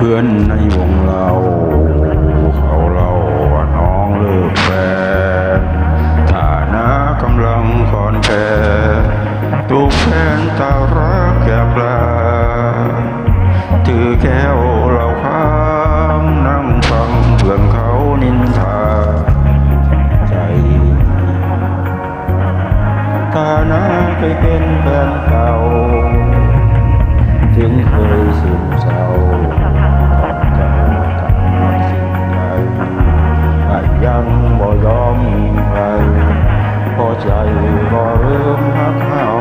เพื่อนในวงเรา เขาเล่าว่าน้องเลิกแฟนฐานะกำลังคอนแคถูกแฟนตารักแกปลาถือแก้วเหล้าค้างนั่งฟังเพื่อนเขานินทาใจฐานะเคยเป็นแฟนเก่าถึง ยังบ่ยอมใครพอใจบ่เริ่มหักเฮา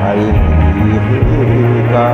ให้ดีคือเก่า